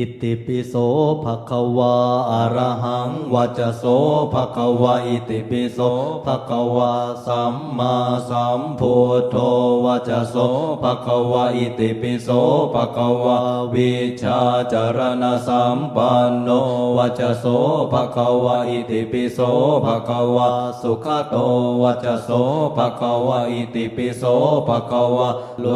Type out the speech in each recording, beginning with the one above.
อิติปิโสภะคะวาอะระหังวัจโสภะคะวะอิติปิโสภะคะวาสัมมาสัมพุทโธวัจโสภะคะวะอิติปิโสภะคะวะวิชาจารณสัมปันโนวัจโสภะคะวะอิติปิโสภะคะวะสุขโตวัจโสภะคะวะอิติปิโสภะคะวะโล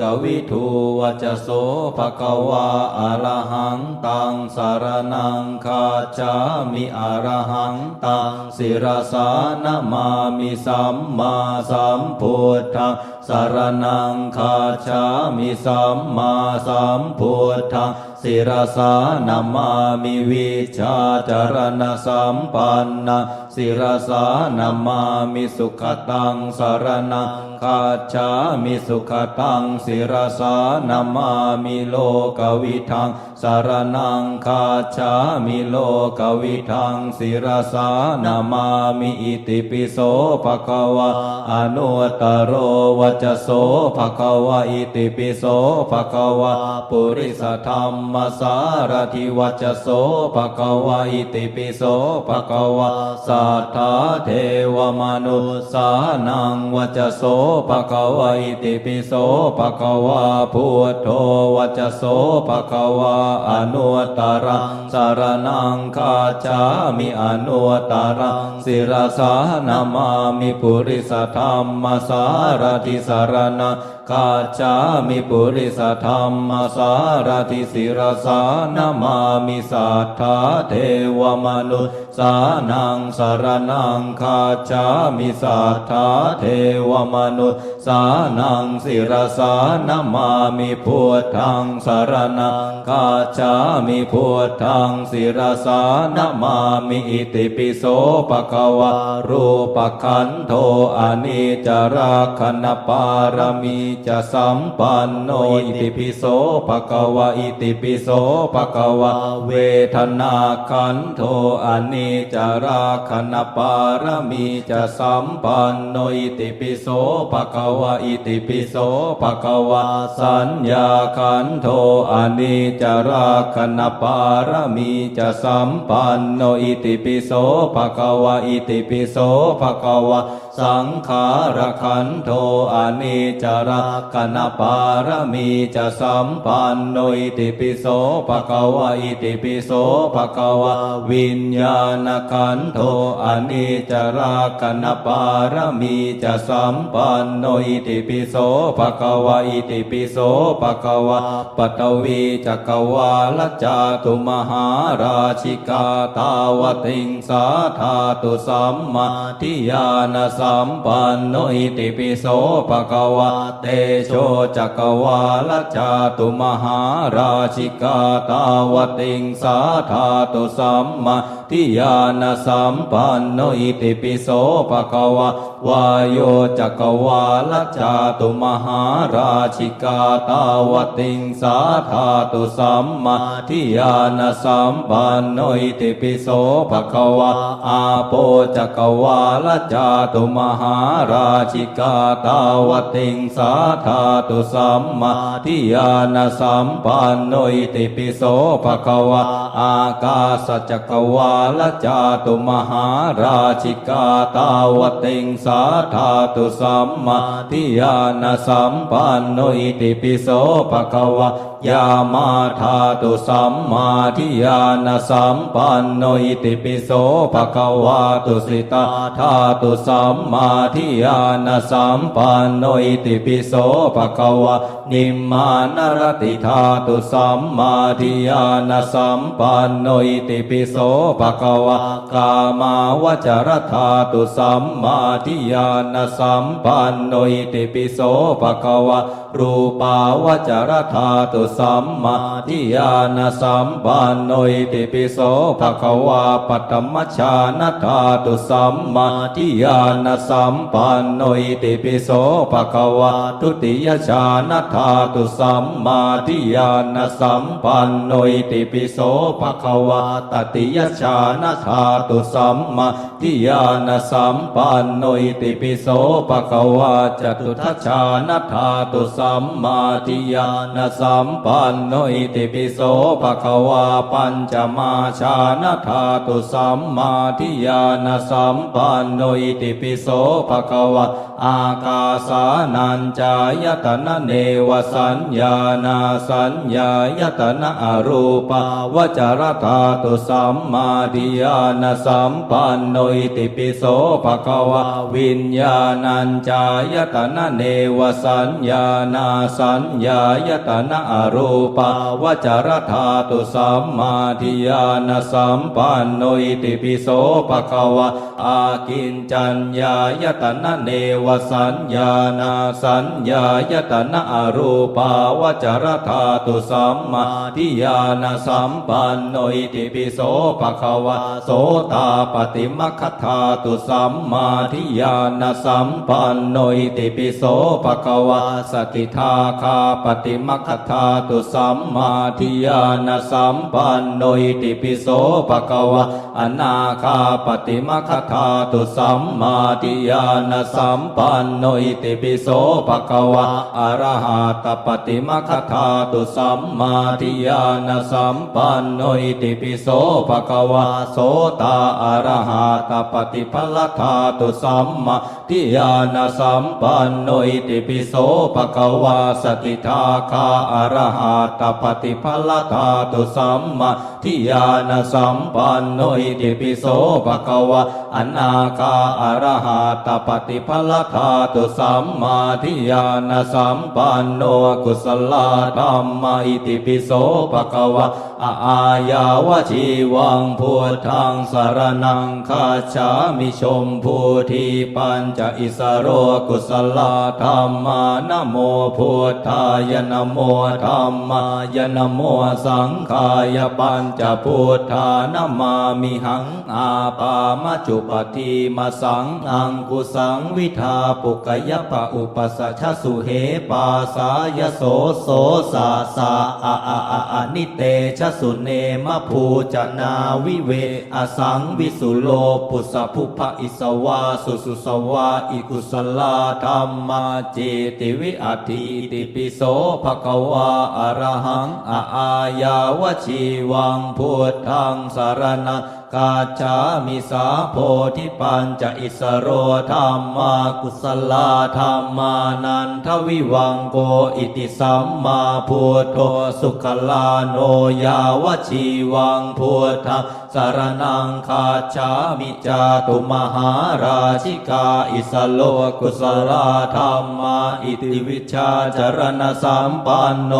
กวิทูวัจโสภะคะวะอะระหังตังสารนังคาจามิอรหังตังสิรสานะมามิสัมมาสัมพุทธังสารนังคาจามิสัมมาสัมพุทธังสิรสานามามิวิชาจารณสัมปันนะสิรสานามามิสุขตังสารนังคาจามิสุขตังสิรสานามามิโลกวิทัง สารนังคาจามิโลกวิทังสิรสานามามิอิติปิโสภะคะวะอนุตตรโรวัจโสภะคะวะอิติปิโสภะคะวะปุริสธรรมสารทิวัจโสภะคะวะอิติปิโสภะคะวะสัทธาเทวมนุสานังวัจโสภะคะวะอิติปิโสภะคะวะพุทโธวัจโสภะคะวะอนุตรังสารนังคาจามิอนุตรังสิรสานามามิปุริสธรรมสารติสารนัง คาจามิปุริสธรรมสารทิสิรสานามามิสัทธาเทวมนุสานังสารนังคาจามิสัทธาเทวมนุสานังสิรสานามามิพุทธังสารนังคาจามิพุทธังสิรสานามามิอิติปิโสปะคะวะรูปขันโทอนิจาราคณปารมีจะสัมปันโนอิติปิโสปะคะวะอิติปิโสปะคะวะเวทนาขันโทอนิจจาราคณปารมีจะสัมปันโนอิติปิโสปะคะวะอิติปิโสปะคะวะสัญญาขันโทอนิจจาราคณปารมีจะสัมปันโนอิติปิโสภะคะวะอิติปิโสภะคะวะสังขารขันโทอนิจราคณปารมีจะสัมปันโนอิติปิโสภะคะวะอิติปิโสภะคะวะวิญญาณขันโทอนิจราคณปารมีจะสัมปันโนอิติปิโสภะคะวะอิติปิโสภะคะวะปัตวีจักวาลจาตุมหาราชิกาตาวติงสาธาตุสัมมาทิยานสมปันโนอิติปิโสปะกวะเตโชจักวาลจาตุมหาราชิกาตาวติงสาธาตุสัมมา ทิยานสัมปันโนอิติปิโสภะคะวะวายโยจักวาลจาตุมหาราชิกาตาวติงสาธาตุสัมมาทิยานสัมปันโนอิติปิโสภะคะวะอาโปจักวาลจาตุมหาราชิกาตาวติงสาธาตุสัมมาทิยานสัมปันโนอิติปิโสภะคะวะอากาสจักวาลจาตุมหาราชิกาตาวติงสาธาตุสัมมาทิยานสัมปันโนอิติปิโสภะคะวะ ยามาธาตุสัมมาทิยานสัมปันโนอิติปิโสภะคะวะตุสิตาธาตุสัมมาทิยานสัมปันโนอิติปิโสภะคะวะนิมมานรติธาตุสัมมาทิยานสัมปันโนอิติปิโสภะคะวะกามาวจรธาตุสัมมาทิยานสัมปันโนอิติปิโสภะคะวะรูปาวจรธาตุสัมมาทิยานสัมปันโนอิติปิโสภะคะวะปัตตมชานธาตุสัมมาทิยานสัมปันโนอิติปิโสภะคะวะทุติยชานธาตุสัมมาทิยานสัมปันโนอิติปิโสภะคะวะตติยชานธาตุสัมมาทิยานสัมปันโนติปิโสภะคะวะจตุทัชชานธาตุสัมมาทิยานสัมปันโนอิติปิโสภะคะวาปัญจมาชานะธาตุสัมมาทิยานะสัมปันโนอิติปิโสภะคะวะอากาสานัญจายตนะเนวสัญญานาสัญญายตนะอรูปาวจรธาตุสัมมาทิยานะสัมปันโนอิติปิโสภะคะวะวิญญาณัญจายตนะเนวสัญญานาสัญญายตนะอรูปาวจรธาตุสัมมาทิยานสัมปันโนอิติปิโสภะคะวะอากินจัญญายตนะเนวสัญญานาสัญญายตนะอรูปาวจรธาตุสัมมาทิยานสัมปันโนอิติปิโสภะคะวะโสตาปฏิมัคธาตุสัมมาทิยานสัมปันโนอิติปิโสภะคะวะสกิทาคาปฏิมัคธาตุสัมมาทิยานะสัมปันโนิติปิโสภะควะอนาคาปฏิมคคธาตุสัมมาทิยานะสัมปันโนิติปิโสภะควะอรหะตปฏิมคคธาตุสัมมาทิยานะสัมปันโนิติปิโสภะควะโสตาอรหะตปฏิภลธาตุสัมมาทิยานะสัมปันโนิติปิโสภะควะสกิทาคาอะระหะตปฏิภลธาตุสัมมาทิยานสัมปันโนอิติปิโสภะคะวะอนาคาอะรหะตปฏิภลธาตุสัมมาทิยานสัมปันโนกุศลธรรมอิติปิโสภะคะวะอาอายาวชีวังพุทธังสารนังคาชามิชมพูทีปัญจอิสโรกุศลธรรมานะโมพุทธายนะโมธรรมายนโมสังขายปัญจพุทธานะมามิหังอาปามจุปฏิมาสังอังกุสังวิทาปุกยปะอุปสัชสุเหปาสายโสโสสาสาอะอะอะอะนิเตชสุเนมะภูจนาวิเวอสังวิสุโลปุสะภุภะอิสวาสุสุสวาอิกุสลาธรรมาเจติวิอัติติปิโสภะควาอะระหังอะอายาวชีวังพุทธังสารณะ กาจามิสาโพธิปัญจะอิสโรธรรมากุศลาธรรมานันทวิวังโกอิติสัมมาพุทโธสุขลาโนยาวชีวังพุทธสารนังคาจามิจาตุมหาราชิกาอิสโลกุศลาธรรมาอิติวิชาจารณสัมปันโน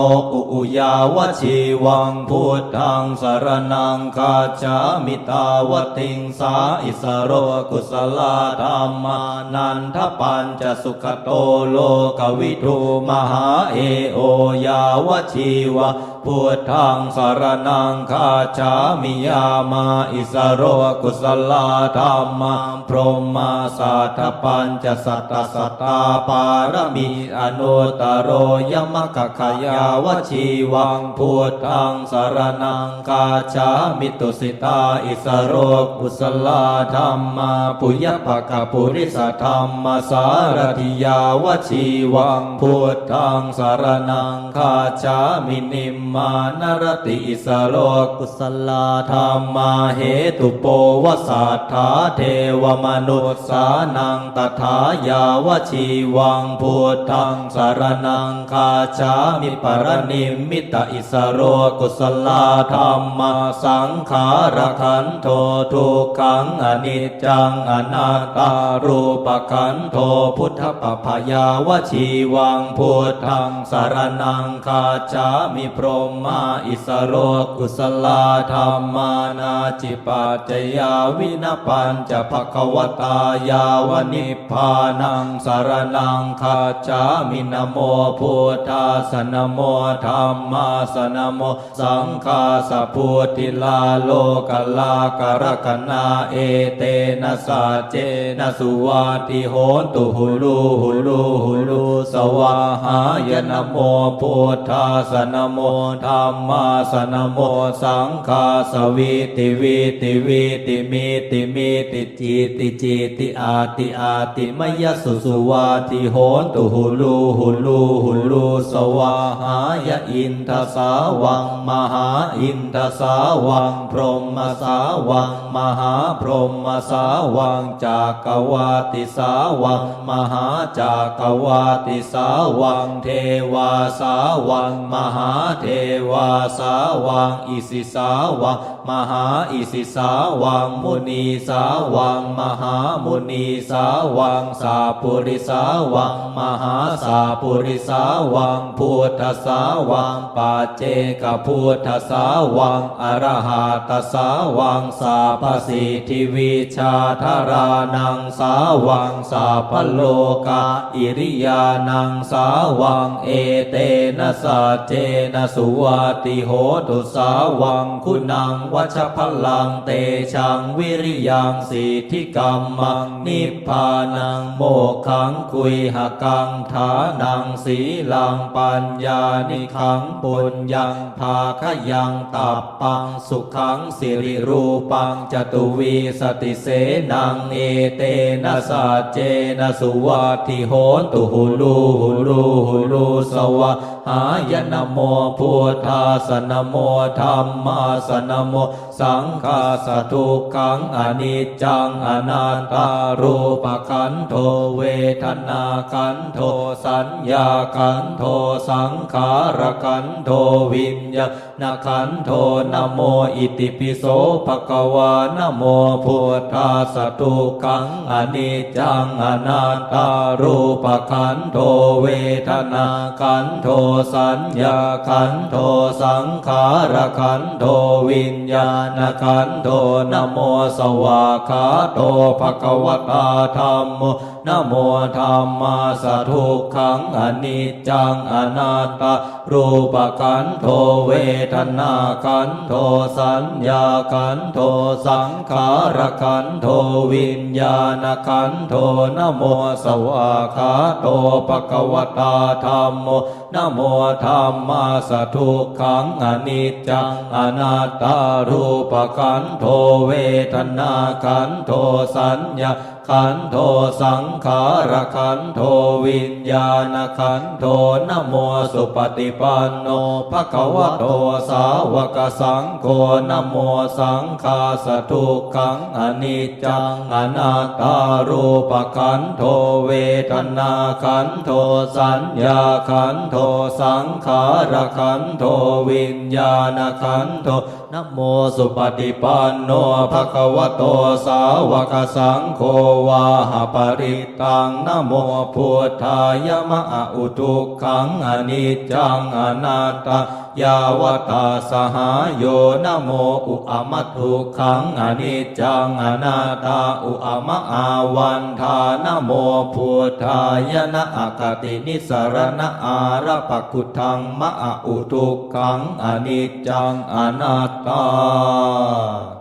อุยาวชีวังพุทธังสารนังคาจามิตาวติงสาอิสโรกุสลาธรรมานันทปัญจสุขโตโลกวิทูมหาเอโอยาวชีวะพุทธังสารนังคาจามิยามาอิสโรกุศลาธรรมาพรหมาสัทปัญจสัตตสัตตาปารมีอนุตตโรยมกะขยาวชีวังพุทธังสารนังคาจามิตุสิตาอิสโรกุศลาธรรมาปุยภกปุริสธรรมสารทิยาวชีวังพุทธังสารนังคาจามินิมมานรติสโรกุศลาธรรมาเหตุโปวสัทธาเทวมนุษสานังตถายาวชีวังพุทธังสารนังคาจามิปรนิมมิตอิสโรกุศลาธรรมาสังขารขันโททุกขังอนิจจังอนัตตารูปขันโทพุทธปภยาวชีวังพุทธังสารนังคาจามิพรหมาอิสโรกุศลาธรรมานาจิปัจจยาวินปัญจภควตายาวนิพานังสารนังคาจามินโมพุทธาสนโมธรรมาสนโมสังฆาสะพุทธิลาโลกลากรกนาเอเตนะสาเจนะสุวาติโหตุหุลูหุลูหุลูสวาหายนโมพุทธาสนโมธัมมาสนโมสังฆาสวิติวิติวิติมิติมิติจิติจิติอาติอาติมยสุสุวาติโหตุหุลูหุลูหุลูสวาหายอินทสาวังมหาอินทสาวังพรหมสาวังมหาพรหมสาวังจากวาติสาวังมหาจากวาติสาวังเทวาสาวังมหาเทวาสาวังอิสิสาวังมหาอิสิสาวังมุนีสาวังมหามุนีสาวังสาปุริสาวังมหาสาปุริสาวังพุทธสาวังปัจเจกพุทธสาวังอรหัตสาวังสาภสิทธิวิชาธารานังสาวังสาพโลกาอิริยานังสาวังเอเตนะสัจเจนะสุวัติโหตุสาวังคุณังวัชพลังเตชังวิริยังสิทิกรรมังนิพพานังโมขังคุยหกังฐานังสีลังปัญญานิขังปุญญังภาคยังตับปังสุขังสิริรูปังจตุวีสติเสนังเอเตนะสัจเจนะสุวัติโหตุหุลูหุลูหุลูสวะหายนะโมพุทธาสนะโมธรรมาสนะโม สังฆาสทุกขังอนิจจังอนัตตารูปขันโทเวทนาขันโทสัญญาขันโทสังขารขันโทวิญญาณขันโทนโมอิติปิโสภะควานโมพุทธาสทุกขังอนิจจังอนัตตารูปขันโทเวทนาขันโทสัญญาขันโทสังขารขันโทวิญญาณนขันโทนะโมสวากาโตภะคะวตาธรรมโมนโมธรรมาสทุกขังอนิจจังอนัตตารูปขันโทเวทนาขันโทสัญญาขันโทสังขารขันโทวิญญาณขันโทนโมสวาขาโตภะคะวตาธรรมโมนโมธรรมาสทุกขังอนิจจังอนัตตารูปขันโทเวทนาขันโทสัญญา ขันโทสังขารขันโทวิญญาณขันโทนโมสุปฏิปันโนภะคะวะโตสาวกสังโฆนโมสังฆาสทุกขังอนิจจังอนัตตารูปขันโทเวทนาขันโทสัญญาขันโทสังขารขันโทวิญญาณขันโท นะโมสุปฏิปันโนภะคะวะโตสาวกสังโฆวาหปริตังนะโมพุทธายมะอุทุขังอนิจจังอนัตตา ยาวตาสหายโยนะโมอุอมัตถุขังอนิจจังอนัตตาอุอมะอาวันทานะโมพุทธายนะอากตินิสรณอาระปกุทังมะอุทุกขังอนิจจังอนัตตา